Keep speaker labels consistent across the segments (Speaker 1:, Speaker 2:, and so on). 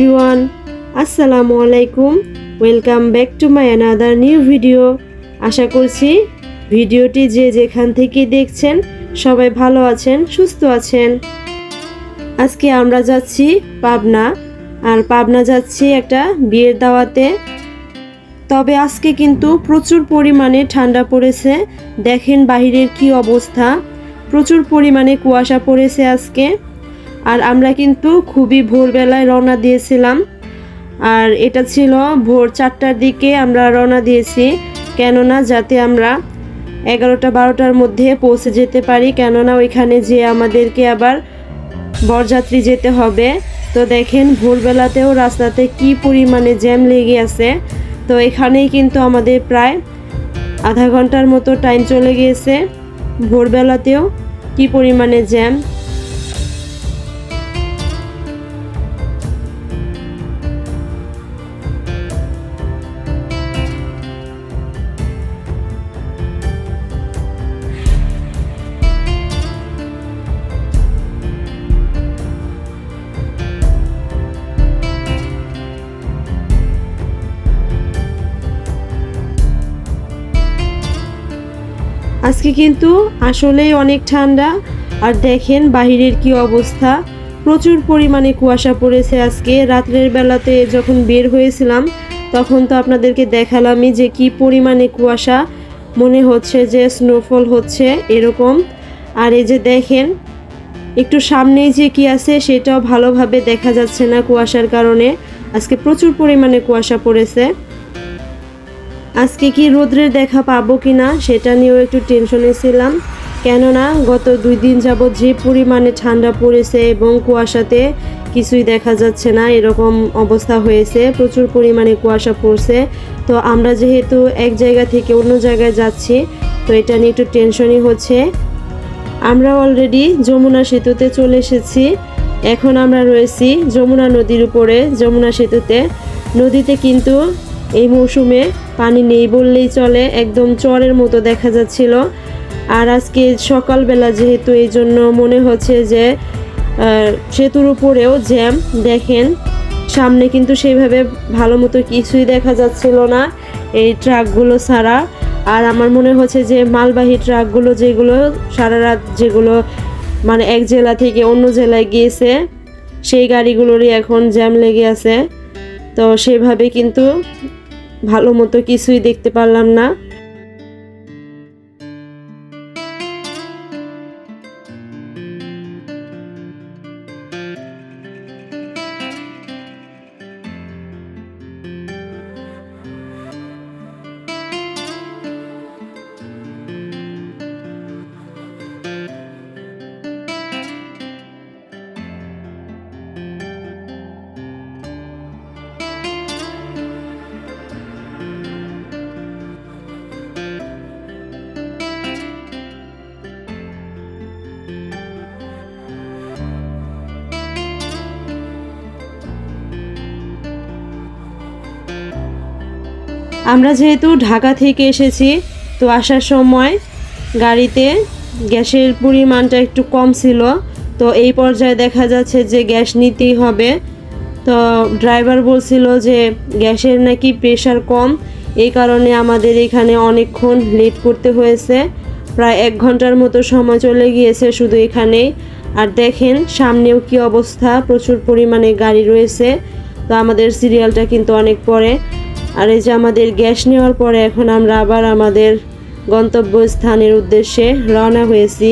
Speaker 1: Everyone, আসসালামু আলাইকুম। Welcome back to my another new video. আশা করছি ভিডিওটি যে যেখান থেকে দেখছেন সবাই ভালো আছেন, সুস্থ আছেন। আজকে আমরা যাচ্ছি পাবনা, আর পাবনা যাচ্ছি একটা বিয়ের দাওয়াতে। তবে আজকে কিন্তু প্রচুর পরিমাণে ঠান্ডা পড়েছে। দেখেন বাহিরের কি অবস্থা। প্রচুর পরিমাণে কুয়াশা পড়েছে আজকে। আর আমরা কিন্তু খুবই ভোরবেলায় রওনা দিয়েছিলাম। আর এটা ছিল ভোর চারটার দিকে আমরা রওনা দিয়েছি, কেননা যাতে আমরা এগারোটা বারোটার মধ্যে পৌঁছে যেতে পারি, কেননা ওইখানে যে আমাদেরকে আবার বরযাত্রী যেতে হবে। তো দেখেন ভোরবেলাতেও রাস্তাতে কি পরিমাণে জ্যাম লেগে আছে। তো এখানেই কিন্তু আমাদের প্রায় আধা ঘণ্টার মতো টাইম চলে গিয়েছে। ভোরবেলাতেও কি পরিমাণে জ্যাম। আজকে কিন্তু আসলেই অনেক ঠান্ডা। আর দেখেন বাহিরের কি অবস্থা। প্রচুর পরিমাণে কুয়াশা পড়েছে আজকে। রাত্রের বেলাতে যখন বের হয়েছিলাম, তখন তো আপনাদেরকে দেখালামই যে কি পরিমাণে কুয়াশা। মনে হচ্ছে যে স্নোফল হচ্ছে এরকম। আর এই যে দেখেন, একটু সামনেই যে কি আছে সেটাও ভালোভাবে দেখা যাচ্ছে না কুয়াশার কারণে। আজকে প্রচুর পরিমাণে কুয়াশা পড়েছে। আজকে কি রোদ্রের দেখা পাবো কি না সেটা নিয়েও একটু টেনশনে ছিলাম। কেননা গত দুই দিন যাবৎ যে পরিমাণে ঠান্ডা পড়েছে এবং কুয়াশাতে কিছুই দেখা যাচ্ছে না, এরকম অবস্থা হয়েছে, প্রচুর পরিমাণে কুয়াশা পড়ছে। তো আমরা যেহেতু এক জায়গা থেকে অন্য জায়গায় যাচ্ছি, তো এটা নিয়ে একটু টেনশনই হচ্ছে। আমরা অলরেডি যমুনা সেতুতে চলে এসেছি। এখন আমরা রয়েছি যমুনা নদীর উপরে, যমুনা সেতুতে। নদীতে কিন্তু এই মৌসুমে পানি নেই বললেই চলে, একদম চরের মতো দেখা যাচ্ছিল। আর আজকে সকালবেলা যেহেতু এই জন্য মনে হচ্ছে যে সেতুর উপরেও জ্যাম, দেখেন। সামনে কিন্তু সেইভাবে ভালো মতো কিছুই দেখা যাচ্ছিল না এই ট্রাকগুলো ছাড়া। আর আমার মনে হচ্ছে যে মালবাহী ট্রাকগুলো যেগুলো সারা রাত যেগুলো মানে এক জেলা থেকে অন্য জেলায় গিয়েছে, সেই গাড়িগুলোরই এখন জ্যাম লেগে আছে। তো সেভাবে কিন্তু ভালো মতো কিছুই দেখতে পারলাম না। আমরা যেহেতু ঢাকা থেকে এসেছি, তো আসার সময় গাড়িতে গ্যাসের পরিমাণটা একটু কম ছিল। তো এই পর্যায়ে দেখা যাচ্ছে যে গ্যাস নিতেই হবে। তো ড্রাইভার বলছিল যে গ্যাসের নাকি প্রেশার কম, এই কারণে আমাদের এখানে অনেকক্ষণ লেট করতে হয়েছে। প্রায় এক ঘণ্টার মতো সময় চলে গিয়েছে শুধু এখানেই। আর দেখেন, সামনেও কি অবস্থা, প্রচুর পরিমাণে গাড়ি রয়েছে। তো আমাদের সিরিয়ালটা কিন্তু অনেক পরে। আর এই যে আমাদের গ্যাস নেওয়ার পরে এখন আমরা আবার আমাদের গন্তব্যস্থানের উদ্দেশ্যে রওনা হয়েছি।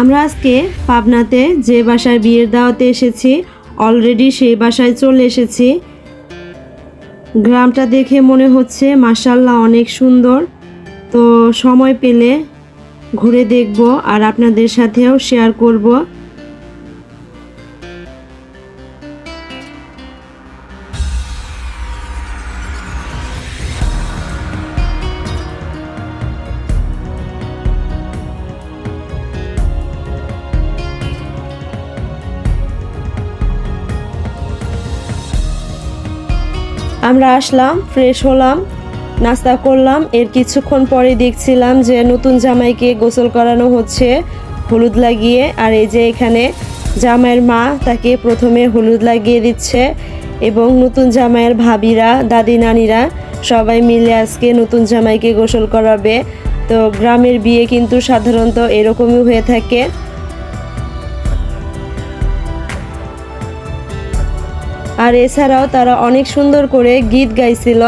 Speaker 1: আমরা আজকে পাবনাতে যে বাসায় বিয়ের দাওয়াতে এসেছি অলরেডি সেই বাসায় চলে এসেছি। গ্রামটা দেখে মনে হচ্ছে মাসাল্লাহ অনেক সুন্দর। তো সময় পেলে ঘুরে দেখব আর আপনাদের সাথেও শেয়ার করব। আমরা আসলাম ফ্রেশ হলাম, নাস্তা করলাম। এর কিছুক্ষণ পরে দেখছিলাম যে নতুন জামাইকে গোসল করানো হচ্ছে হলুদ লাগিয়ে। আর এই যে এখানে জামাইয়ের মা তাকে প্রথমে হলুদ লাগিয়ে দিচ্ছে এবং নতুন জামাইয়ের ভাবিরা, দাদি, নানিরা সবাই মিলে আজকে নতুন জামাইকে গোসল করাবে। তো গ্রামের বিয়ে কিন্তু সাধারণত এরকমই হয়ে থাকে। আর এছাড়াও তারা অনেক সুন্দর করে গীত গাইছিল।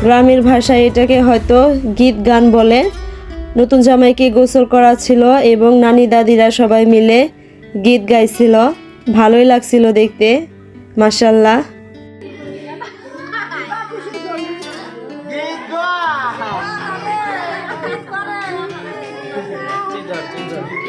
Speaker 1: গ্রামের ভাষায় এটাকে হয়তো গীত গান বলে। নতুন জামাইকে গোসল করা ছিল এবং নানি দাদিরা সবাই মিলে গীত গাইছিল। ভালোই লাগছিল দেখতে মাসাল্লাহ
Speaker 2: গীতটাও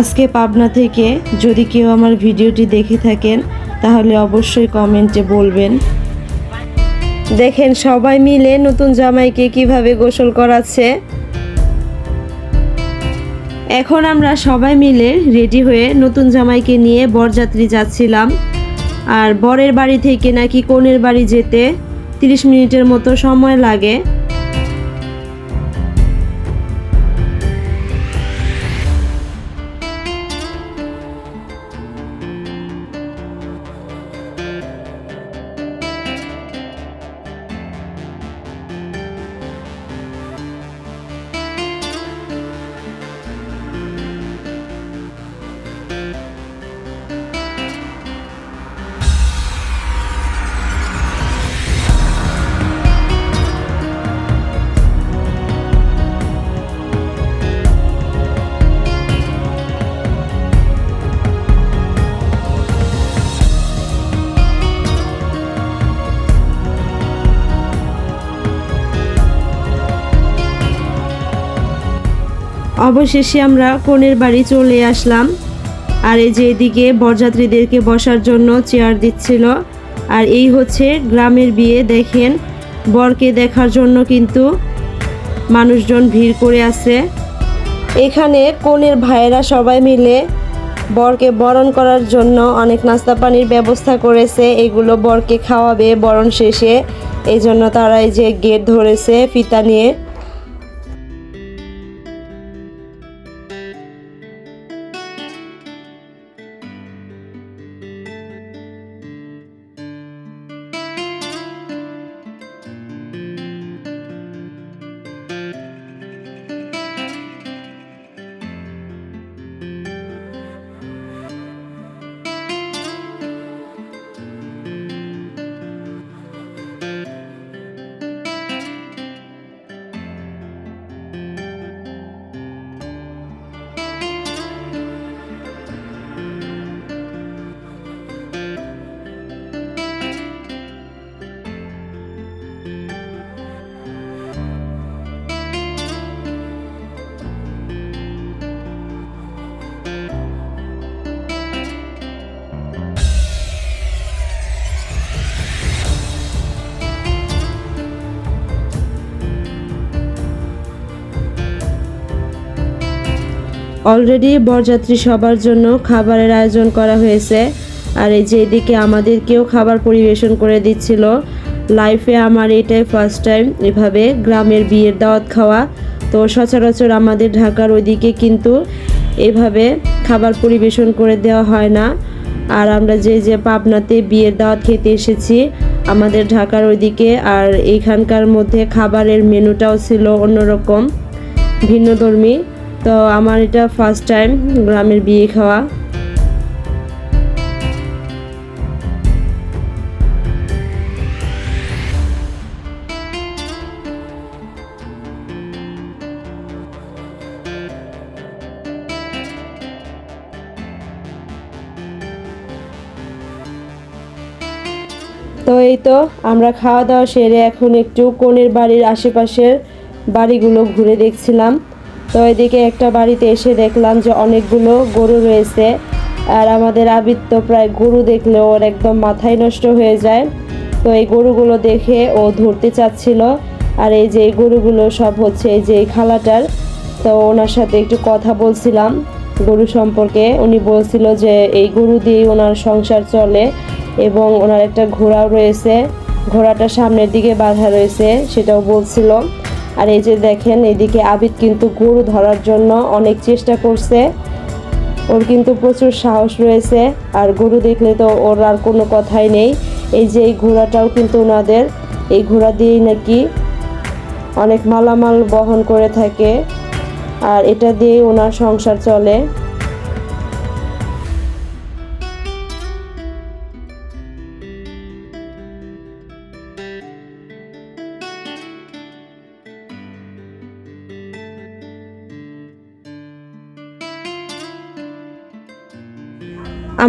Speaker 1: আজকে পাবনা থেকে যদি কেউ আমার ভিডিওটি দেখে থাকেন, তাহলে অবশ্যই কমেন্টে বলবেন। দেখেন, সবাই মিলে নতুন জামাইকে কীভাবে গোসল করাচ্ছে। এখন আমরা সবাই মিলে রেডি হয়ে নতুন জামাইকে নিয়ে বরযাত্রী যাচ্ছিলাম। আর বরের বাড়ি থেকে নাকি কনের বাড়ি যেতে তিরিশ মিনিটের মতো সময় লাগে। অবশেষে আমরা কনের বাড়ি চলে আসলাম। আর এই যে এদিকে বরযাত্রীদেরকে বসার জন্য চেয়ার দিচ্ছিল। আর এই হচ্ছে গ্রামের বিয়ে, দেখেন। বরকে দেখার জন্য কিন্তু মানুষজন ভিড় করে আছে। এখানে কনের ভাইয়েরা সবাই মিলে বরকে বরণ করার জন্য অনেক নাস্তা পানির ব্যবস্থা করেছে। এগুলো বরকে খাওয়াবে বরণ শেষে। এই জন্য তারা এই যে গেট ধরেছে ফিতা নিয়ে। অলরেডি বরযাত্রী সবার জন্য খাবারের আয়োজন করা হয়েছে। আর এই যে এদিকে আমাদেরকেও খাবার পরিবেশন করে দিচ্ছিল। লাইফে আমার এটাই ফার্স্ট টাইম এভাবে গ্রামের বিয়ের দাওয়াত খাওয়া। তো সচরাচর আমাদের ঢাকার ওইদিকে কিন্তু এভাবে খাবার পরিবেশন করে দেওয়া হয় না। আর আমরা যে যে পাবনাতে বিয়ের দাওয়াত খেতে এসেছি, আমাদের ঢাকার ওইদিকে আর এইখানকার মধ্যে খাবারের মেনুটাও ছিল অন্যরকম, ভিন্নধর্মী। তো আমার এটা ফার্স্ট টাইম গ্রামের বিয়ে খাওয়া। তো এই তো, আমরা খাওয়া দাওয়া সেরে এখন একটু কনের বাড়ির আশেপাশের বাড়িগুলো ঘুরে দেখছিলাম। তো এদিকে একটা বাড়িতে এসে দেখলাম যে অনেকগুলো গরু রয়েছে। আর আমাদের আবিদ তো প্রায় গরু দেখলে ওর একদম মাথায় নষ্ট হয়ে যায়। তো এই গরুগুলো দেখে ও ধরতে চাচ্ছিল। আর এই যে এই গরুগুলো সব হচ্ছে এই যে খালাটার। তো ওনার সাথে একটু কথা বলছিলাম গরু সম্পর্কে। উনি বলছিল যে এই গরু দিয়েই ওনার সংসার চলে এবং ওনার একটা ঘোড়াও রয়েছে। ঘোড়াটা সামনের দিকে বাঁধা রয়েছে, সেটাও বলছিল। আর এই যে দেখেন, এদিকে আবিদ কিন্তু গরু ধরার জন্য অনেক চেষ্টা করছে। ওর কিন্তু প্রচুর সাহস রয়েছে, আর গরু দেখলে তো ওর আর কোনো কথাই নেই। এই যে এই ঘোড়াটাও কিন্তু ওনাদের, এই ঘোড়া দিয়েই নাকি অনেক মালামাল বহন করে থাকে। আর এটা দিয়েই ওনার সংসার চলে।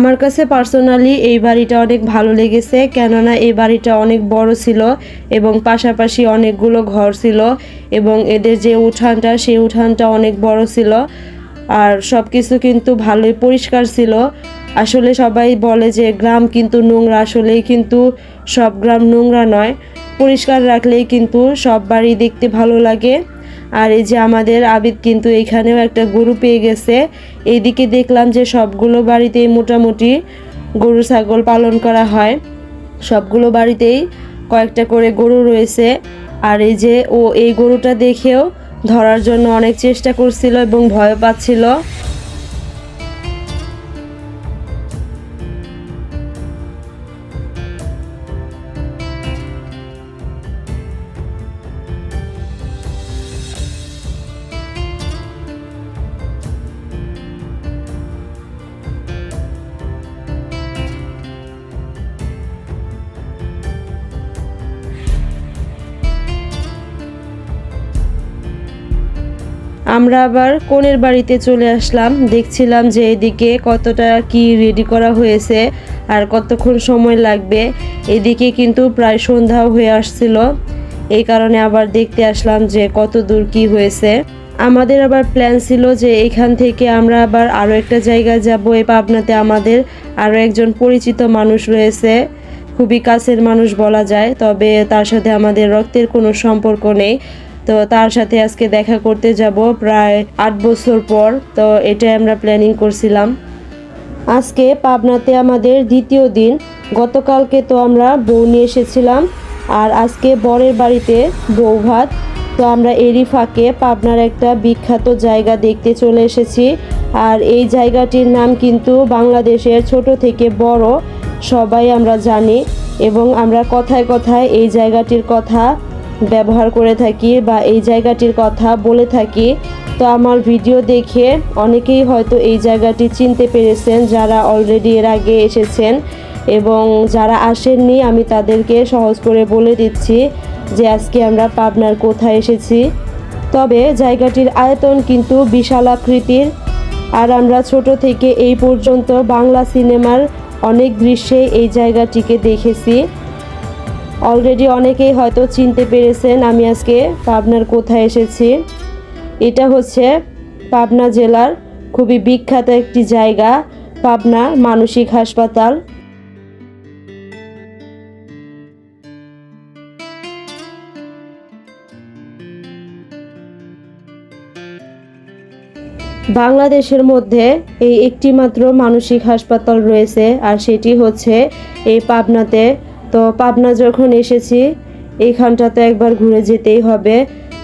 Speaker 1: আমার কাছে পার্সোনালি এই বাড়িটা অনেক ভালো লেগেছে, কেননা এই বাড়িটা অনেক বড় ছিল এবং পাশাপাশি অনেকগুলো ঘর ছিল এবং এদের যে উঠানটা, সেই উঠানটা অনেক বড় ছিল। আর সব কিছু কিন্তু ভালোই পরিষ্কার ছিল। আসলে সবাই বলে যে গ্রাম কিন্তু নোংরা, আসলেই কিন্তু সব গ্রাম নোংরা নয়। পরিষ্কার রাখলেই কিন্তু সব বাড়ি দেখতে ভালো লাগে। আর এই যে আমাদের আবিদ কিন্তু এখানেও একটা গরু পেয়ে গেছে। এইদিকে দেখলাম যে সবগুলো বাড়িতেই মোটামুটি গরু, ছাগল পালন করা হয়। সবগুলো বাড়িতেই কয়েকটা করে গরু রয়েছে। আর এই যে ও এই গরুটা দেখেও ধরার জন্য অনেক চেষ্টা করছিল এবং ভয় পাচ্ছিল। আমরা আবার কোনের বাড়িতে চলে আসলাম। দেখছিলাম যে এদিকে কতটা কি রেডি করা হয়েছে আর কতক্ষণ সময় লাগবে। এদিকে কিন্তু প্রায় সন্ধ্যাও হয়ে আসছিল। এই কারণে আবার দেখতে আসলাম যে কত দূর কি হয়েছে। আমাদের আবার প্ল্যান ছিল যে এখান থেকে আমরা আবার আরও একটা জায়গায় যাব। এ পাবনাতে আমাদের আরও একজন পরিচিত মানুষ রয়েছে। খুবই কাছের মানুষ বলা যায়। তবে তার সাথে আমাদের রক্তের কোনো সম্পর্ক নেই। তো তার সাথে আজকে দেখা করতে যাব প্রায় আট বছর পর। তো এটাই আমরা প্ল্যানিং করছিলাম। আজকে পাবনাতে আমাদের দ্বিতীয় দিন। গতকালকে তো আমরা বউ নিয়ে এসেছিলাম। আর আজকে বরের বাড়িতে বউ ভাত। তো আমরা এরই ফাঁকে পাবনার একটা বিখ্যাত জায়গা দেখতে চলে এসেছি। আর এই জায়গাটির নাম কিন্তু বাংলাদেশের ছোট থেকে বড়, সবাই আমরা জানি। এবং আমরা কথায় কথায় এই জায়গাটির কথা ব্যবহার করে থাকি বা এই জায়গাটির কথা বলে থাকি, তো আমার ভিডিও দেখে অনেকেই হয়তো এই জায়গাটি চিনতে পেরেছেন যারা অলরেডি এর আগে এসেছেন এবং যারা আসেননি আমি তাদেরকে সহজ করে বলে দিচ্ছি যে আজকে আমরা পাবনার কোথায় এসেছি। তবে জায়গাটির আয়তন কিন্তু বিশাল আকৃতির। আর আমরা ছোট থেকে এই পর্যন্ত বাংলা সিনেমার অনেক দৃশ্যে এই জায়গাটিকে দেখেছি। অলরেডি অনেকেই হয়তো চিনতে পেরেছেন আমি আজকে পাবনার কোথায় এসেছি। এটা হচ্ছে পাবনা জেলার খুবই বিখ্যাত একটি জায়গা, পাবনা মানসিক হাসপাতাল। বাংলাদেশের মধ্যে এই একটি মাত্র মানসিক হাসপাতাল রয়েছে, আর সেটি হচ্ছে এই পাবনাতে তো পাবনা যখন এসেছি, এইখানটাতে একবার ঘুরে যেতেই হবে।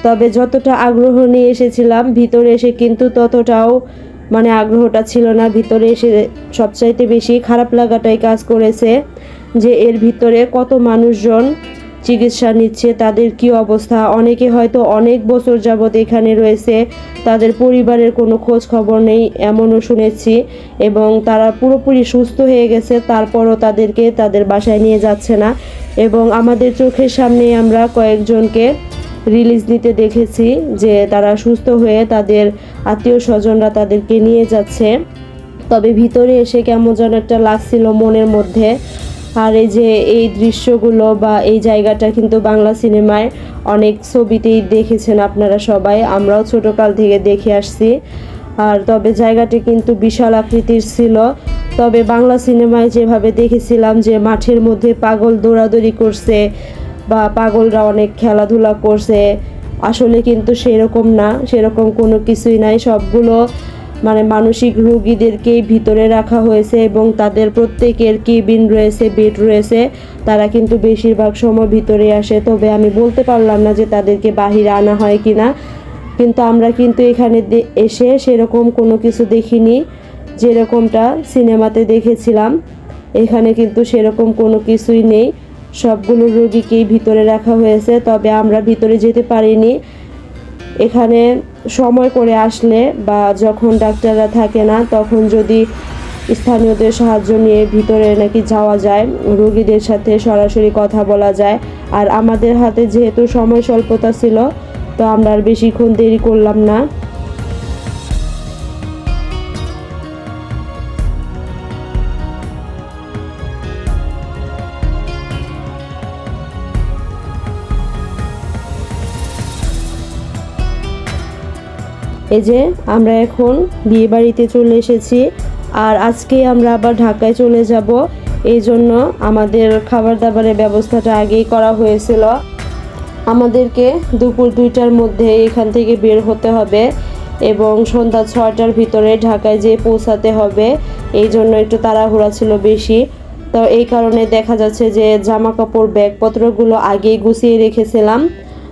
Speaker 1: তবে যতটা আগ্রহ নিয়ে এসেছিলাম, ভিতরে এসে কিন্তু ততটাও মানে আগ্রহটা ছিল না। ভিতরে এসে সবচাইতে বেশি খারাপ লাগাটাই কাজ করেছে যে এর ভিতরে কত মানুষজন চিকিৎসা নিচ্ছে, তাদের কি অবস্থা? অনেকে হয়তো অনেক বছর যাবৎ এখানে রয়েছে, তাদের পরিবারের কোনো খোঁজ খবর নেই, এমনও শুনেছি। এবং তারা পুরোপুরি সুস্থ হয়ে গেছে, তারপরও তাদেরকে তাদের বাসায় নিয়ে যাচ্ছে না। এবং আমাদের চোখের সামনে আমরা কয়েকজনকে রিলিজ দিতে দেখেছি যে তারা সুস্থ হয়ে তাদের আত্মীয় স্বজনরা তাদেরকে নিয়ে যাচ্ছে। তবে ভিতরে এসে কেমন যেন একটা লাগছিল মনের মধ্যে। আর এই যে এই দৃশ্যগুলো বা এই জায়গাটা কিন্তু বাংলা সিনেমায় অনেক ছবিতেই দেখেছেন আপনারা সবাই। আমরাও ছোটোকাল থেকে দেখে আসছি। আর তবে জায়গাটি কিন্তু বিশাল আকৃতির ছিল। তবে বাংলা সিনেমায় যেভাবে দেখেছিলাম যে মাঠের মধ্যে পাগল দৌড়াদৌড়ি করছে বা পাগলরা অনেক খেলাধুলা করছে, আসলে কিন্তু সেরকম না, সেরকম কোনো কিছুই নাই। সবগুলো মানে মানসিক রোগীদেরকেই ভিতরে রাখা হয়েছে এবং তাদের প্রত্যেকের কেবিন রয়েছে, বেড রয়েছে। তারা কিন্তু বেশিরভাগ সময় ভিতরে আসে। তবে আমি বলতে পারলাম না যে তাদেরকে বাহিরে আনা হয় কি না কিন্তু আমরা কিন্তু এখানে এসে সেরকম কোনো কিছু দেখিনি। যেরকমটা সিনেমাতে দেখেছিলাম, এখানে কিন্তু সেরকম কোনো কিছুই নেই। সবগুলো রোগীকেই ভিতরে রাখা হয়েছে। তবে আমরা ভিতরে যেতে পারিনি। এখানে সময় করে আসলে বা যখন ডাক্তাররা থাকে না, তখন যদি স্থানীয়দের সাহায্য নিয়ে ভিতরে নাকি যাওয়া যায়, রোগীদের সাথে সরাসরি কথা বলা যায়। আর আমাদের হাতে যেহেতু সময় স্বল্পতা ছিল, তো আমরা আর বেশিক্ষণ দেরি করলাম না। এই যে, আমরা এখন বিয়ে বাড়িতে চলে এসেছি। আর আজকে আমরা আবার ঢাকায় চলে যাব। এই জন্য আমাদের খাবার দাবারের ব্যবস্থাটা আগেই করা হয়েছিল। আমাদেরকে দুপুর দুইটার মধ্যে এখান থেকে বের হতে হবে এবং সন্ধ্যা ছয়টার ভিতরে ঢাকায় যেয়ে পৌঁছাতে হবে। এই জন্য একটু তাড়াহুড়া ছিল বেশি। তো এই কারণে দেখা যাচ্ছে যে জামা কাপড় ব্যাগপত্রগুলো আগেই গুছিয়ে রেখেছিলাম।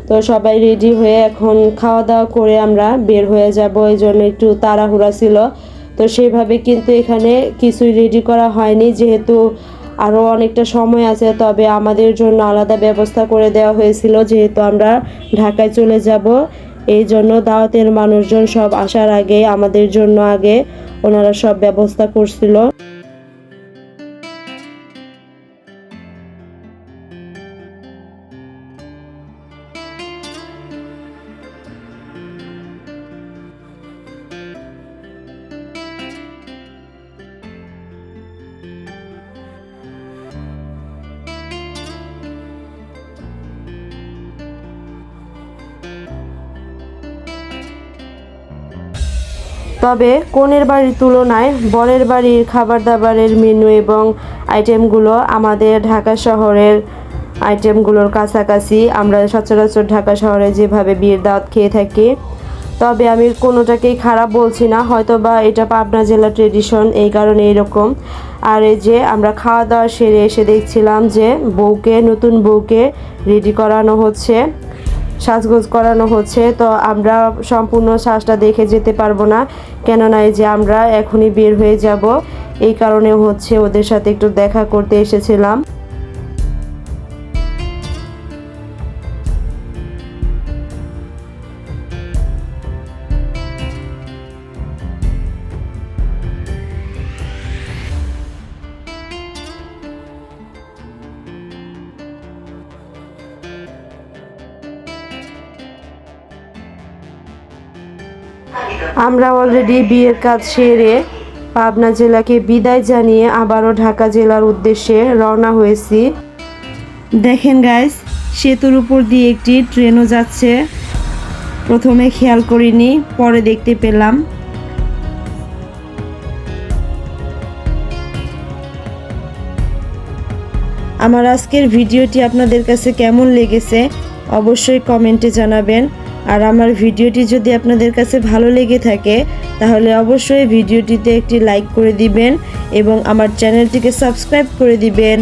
Speaker 1: তো সবাই রেডি হয়ে এখন খাওয়া দাওয়া করে আমরা বের হয়ে যাব, এই জন্য একটু তাড়াহুড়া ছিল। তো সেভাবে কিন্তু এখানে কিছুই রেডি করা হয়নি, যেহেতু আরও অনেকটা সময় আছে, তবে আমাদের জন্য আলাদা ব্যবস্থা করে দেওয়া হয়েছিল, যেহেতু আমরা ঢাকায় চলে যাব। এই জন্য দাওয়াতের মানুষজন সব আসার আগে, আমাদের জন্য আগে ওনারা সব ব্যবস্থা করছিল। তবে কনের বাড়ির তুলনায় বরের বাড়ির খাবার দাবারের মেনু এবং আইটেমগুলো আমাদের ঢাকা শহরের আইটেমগুলোর কাছাকাছি। আমরা সচরাচর ঢাকা শহরে যেভাবে বিয়ের দাওয়াত খেয়ে থাকি, তবে আমি কোনোটাকেই খারাপ বলছি না। হয়তো বা এটা পাবনা জেলা ট্রেডিশন এই কারণে এরকম। আর এই যে আমরা খাওয়া দাওয়া সেরে এসে দেখছিলাম যে বউকে, নতুন বউকে রেডি করানো হচ্ছে। সাজগোজ করানো হচ্ছে। তো আমরা সম্পূর্ণ শ্বাসটা দেখে যেতে পারব না। কেননা এই যে আমরা এখনই বের হয়ে যাব। এই কারণে হচ্ছে ওদের সাথে একটু দেখা করতে এসেছিলাম। আমরা অলরেডি বিয়ের কাজ সেরে পাবনা জেলাকে বিদায় জানিয়ে আবারও ঢাকা জেলার উদ্দেশ্যে রওনা হয়েছি। দেখেন গাইস সেতুর উপর দিয়ে একটি ট্রেনও যাচ্ছে। প্রথমে খেয়াল করিনি, পরে দেখতে পেলাম। আমার আজকের ভিডিওটি আপনাদের কাছে কেমন লেগেছে অবশ্যই কমেন্টে জানাবেন। আর আমার ভিডিওটি যদি আপনাদের কাছে ভালো লেগে থাকে, তাহলে অবশ্যই ভিডিওটিতে একটি লাইক করে দিবেন এবং আমার চ্যানেলটিকে সাবস্ক্রাইব করে দিবেন।